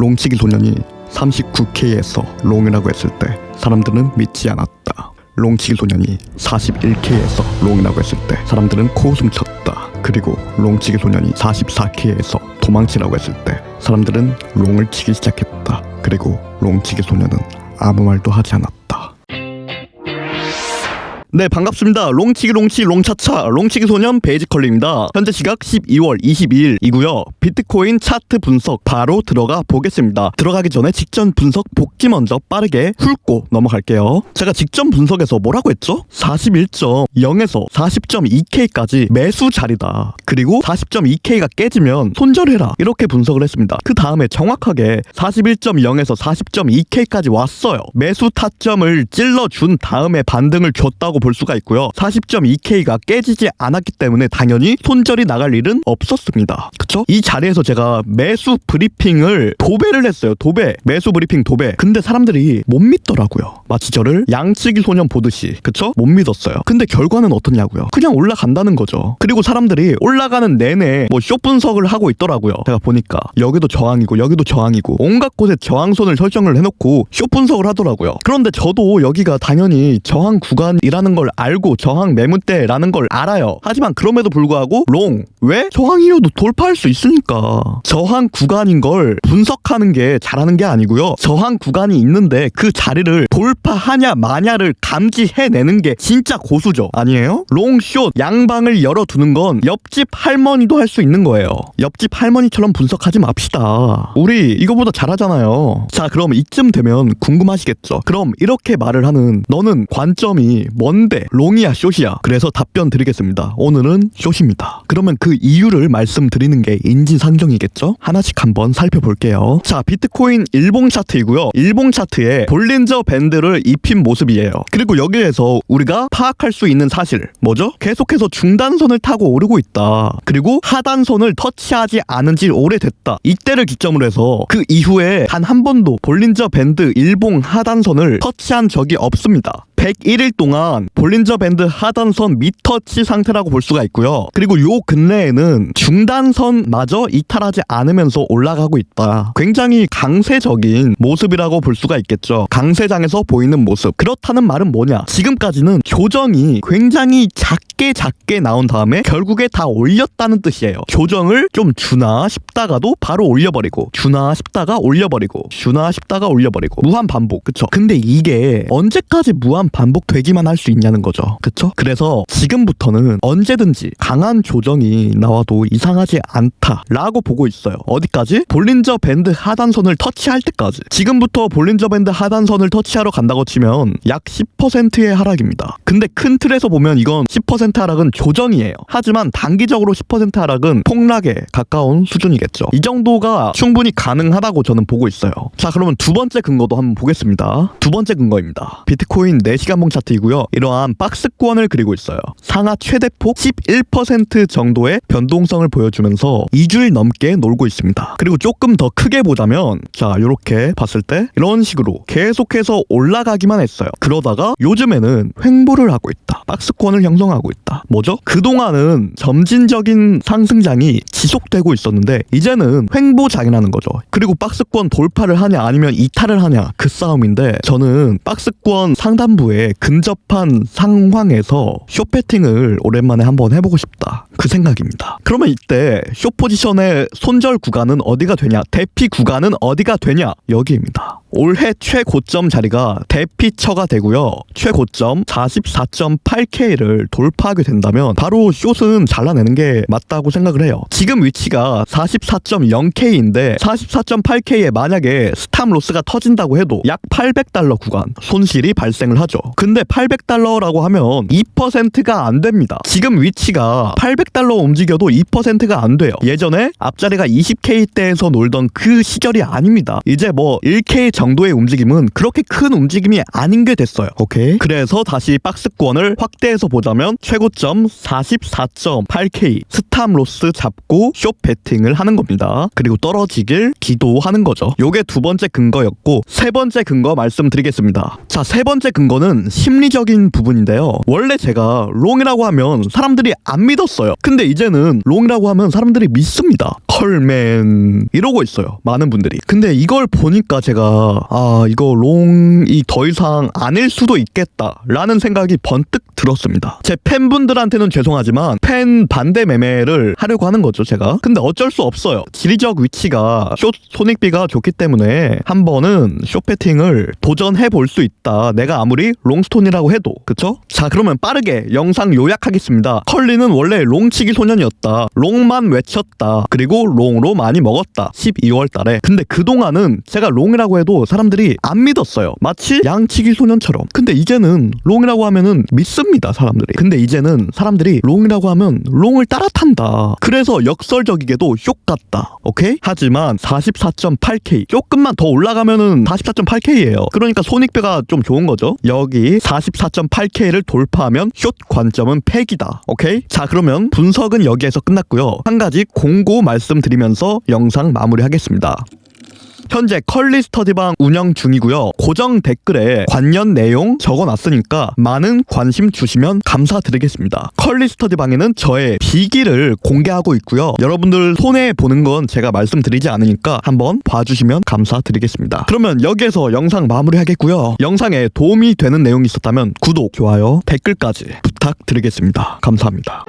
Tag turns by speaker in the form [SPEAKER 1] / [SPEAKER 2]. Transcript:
[SPEAKER 1] 롱치기 소년이 39K에서 롱이라고 했을 때 사람들은 믿지 않았다. 롱치기 소년이 41K에서 롱이라고 했을 때 사람들은 코웃음 쳤다. 그리고 롱치기 소년이 44K에서 도망치라고 했을 때 사람들은 롱을 치기 시작했다. 그리고 롱치기 소년은 아무 말도 하지 않았다. 네 반갑습니다. 롱치기 롱치 롱차차 롱치기 소년 베이지컬리입니다. 현재 시각 12월 22일이고요. 비트코인 차트 분석 바로 들어가 보겠습니다. 들어가기 전에 직전 분석 복귀 먼저 빠르게 훑고 넘어갈게요. 제가 직전 분석에서 뭐라고 했죠? 41.0에서 40.2K까지 매수 자리다. 그리고 40.2K가 깨지면 손절해라. 이렇게 분석을 했습니다. 그 다음에 정확하게 41.0에서 40.2K까지 왔어요. 매수 타점을 찔러준 다음에 반등을 줬다고 볼 수가 있고요. 40.2K가 깨지지 않았기 때문에 당연히 손절이 나갈 일은 없었습니다. 그쵸? 이 자리에서 제가 매수 브리핑을 도배를 했어요. 도배. 매수 브리핑 도배. 근데 사람들이 못 믿더라고요. 마치 저를 양치기 소년 보듯이. 그쵸? 못 믿었어요. 근데 결과는 어떻냐고요. 그냥 올라간다는 거죠. 그리고 사람들이 올라가는 내내 뭐쇼 분석을 하고 있더라고요. 제가 보니까 여기도 저항이고 여기도 저항이고 온갖 곳에 저항선을 설정을 해놓고 쇼 분석을 하더라고요. 그런데 저도 여기가 당연히 저항 구간이라는 걸 알고 저항 매물대라는 걸 알아요. 하지만 그럼에도 불구하고 롱 왜? 저항이어도 돌파할 수 있으니까 저항 구간인 걸 분석하는 게 잘하는 게 아니고요. 저항 구간이 있는데 그 자리를 돌파하냐 마냐를 감지해내는 게 진짜 고수죠. 아니에요? 롱숏 양방을 열어두는 건 옆집 할머니도 할 수 있는 거예요. 옆집 할머니처럼 분석하지 맙시다. 우리 이거보다 잘하잖아요. 자 그럼 이쯤 되면 궁금하시겠죠. 그럼 이렇게 말을 하는 너는 관점이 뭔데 롱이야 숏이야. 그래서 답변 드리겠습니다. 오늘은 숏입니다. 그러면 그 이유를 말씀드리는 게 인지상정이겠죠? 하나씩 한번 살펴볼게요. 자 비트코인 일봉 차트이고요. 일봉 차트에 볼린저 밴드를 입힌 모습이에요. 그리고 여기에서 우리가 파악할 수 있는 사실 뭐죠? 계속해서 중단선을 타고 오르고 있다. 그리고 하단선을 터치하지 않은 지 오래됐다. 이때를 기점으로 해서 그 이후에 단 한 번도 볼린저 밴드 일봉 하단선을 터치한 적이 없습니다. 101일 동안 볼린저 밴드 하단선 미터치 상태라고 볼 수가 있고요. 그리고 요 근래에는 중단선마저 이탈하지 않으면서 올라가고 있다. 굉장히 강세적인 모습이라고 볼 수가 있겠죠. 강세장에서 보이는 모습. 그렇다는 말은 뭐냐? 지금까지는 조정이 굉장히 작게 작게 나온 다음에 결국에 다 올렸다는 뜻이에요. 조정을 좀 주나 싶다가도 바로 올려버리고 주나 싶다가 올려버리고 주나 싶다가 올려버리고 무한 반복. 그쵸? 근데 이게 언제까지 무한 반복되기만 할 수 있냐는 거죠. 그쵸? 그래서 지금부터는 언제든지 강한 조정이 나와도 이상하지 않다라고 보고 있어요. 어디까지? 볼린저 밴드 하단선을 터치할 때까지. 지금부터 볼린저 밴드 하단선을 터치하러 간다고 치면 약 10%의 하락입니다. 근데 큰 틀에서 보면 이건 10% 하락은 조정이에요. 하지만 단기적으로 10% 하락은 폭락에 가까운 수준이겠죠. 이 정도가 충분히 가능하다고 저는 보고 있어요. 자, 그러면 두 번째 근거도 한번 보겠습니다. 두 번째 근거입니다. 비트코인 4 시간봉 차트이고요. 이러한 박스권을 그리고 있어요. 상하 최대폭 11% 정도의 변동성을 보여주면서 2주일 넘게 놀고 있습니다. 그리고 조금 더 크게 보자면 자, 이렇게 봤을 때 이런 식으로 계속해서 올라가기만 했어요. 그러다가 요즘에는 횡보를 하고 있다. 박스권을 형성하고 있다. 뭐죠? 그동안은 점진적인 상승장이 지속되고 있었는데 이제는 횡보장이라는 거죠. 그리고 박스권 돌파를 하냐 아니면 이탈을 하냐 그 싸움인데 저는 박스권 상단부에 근접한 상황에서 쇼패팅을 오랜만에 한번 해보고 싶다. 그 생각입니다. 그러면 이때 쇼 포지션의 손절 구간은 어디가 되냐? 대피 구간은 어디가 되냐? 여기입니다. 올해 최고점 자리가 대피처가 되고요. 최고점 44.8K를 돌파하게 된다면 바로 숏은 잘라내는 게 맞다고 생각을 해요. 지금 위치가 44.0K인데 44.8K에 만약에 스탑 로스가 터진다고 해도 약 800달러 구간 손실이 발생을 하죠. 근데 800달러라고 하면 2%가 안 됩니다. 지금 위치가 800달러 움직여도 2%가 안 돼요. 예전에 앞자리가 20K대에서 놀던 그 시절이 아닙니다. 이제 뭐 1K 정도의 움직임은 그렇게 큰 움직임이 아닌 게 됐어요. 오케이. 그래서 다시 박스권을 확대해서 보자면 최고점 44.8K 스탑 로스 잡고 숏 배팅을 하는 겁니다. 그리고 떨어지길 기도하는 거죠. 요게 두 번째 근거였고 세 번째 근거 말씀드리겠습니다. 자, 세 번째 근거는 심리적인 부분인데요. 원래 제가 롱이라고 하면 사람들이 안 믿었어요. 근데 이제는 롱이라고 하면 사람들이 믿습니다. 헐맨 이러고 있어요. 많은 분들이. 근데 이걸 보니까 제가 아 이거 롱이 더 이상 아닐 수도 있겠다라는 생각이 번뜩 들었습니다. 제 팬분들한테는 죄송하지만 팬 반대 매매를 하려고 하는 거죠 제가. 근데 어쩔 수 없어요. 지리적 위치가 쇼 손익비가 좋기 때문에 한 번은 쇼패팅을 도전해 볼 수 있다. 내가 아무리 롱스톤이라고 해도 그쵸? 자 그러면 빠르게 영상 요약하겠습니다. 컬리는 원래 롱치기 소년이었다. 롱만 외쳤다. 그리고 롱으로 많이 먹었다. 12월 달에. 근데 그동안은 제가 롱이라고 해도 사람들이 안 믿었어요. 마치 양치기 소년처럼. 근데 이제는 롱이라고 하면은 믿습니다, 사람들이. 근데 이제는 사람들이 롱이라고 하면 롱을 따라탄다. 그래서 역설적이게도 쇼 같다. 오케이? 하지만 44.8K. 조금만 더 올라가면은 44.8K예요. 그러니까 손익배가 좀 좋은 거죠. 여기 44.8K를 돌파하면 숏 관점은 팩이다. 오케이? 자, 그러면 분석은 여기에서 끝났고요. 한 가지 공고 말씀드리면서 영상 마무리하겠습니다. 현재 컬리 스터디방 운영 중이고요. 고정 댓글에 관련 내용 적어놨으니까 많은 관심 주시면 감사드리겠습니다. 컬리 스터디방에는 저의 비기를 공개하고 있고요. 여러분들 손해 보는 건 제가 말씀드리지 않으니까 한번 봐주시면 감사드리겠습니다. 그러면 여기에서 영상 마무리하겠고요. 영상에 도움이 되는 내용이 있었다면 구독, 좋아요, 댓글까지 부탁드리겠습니다. 감사합니다.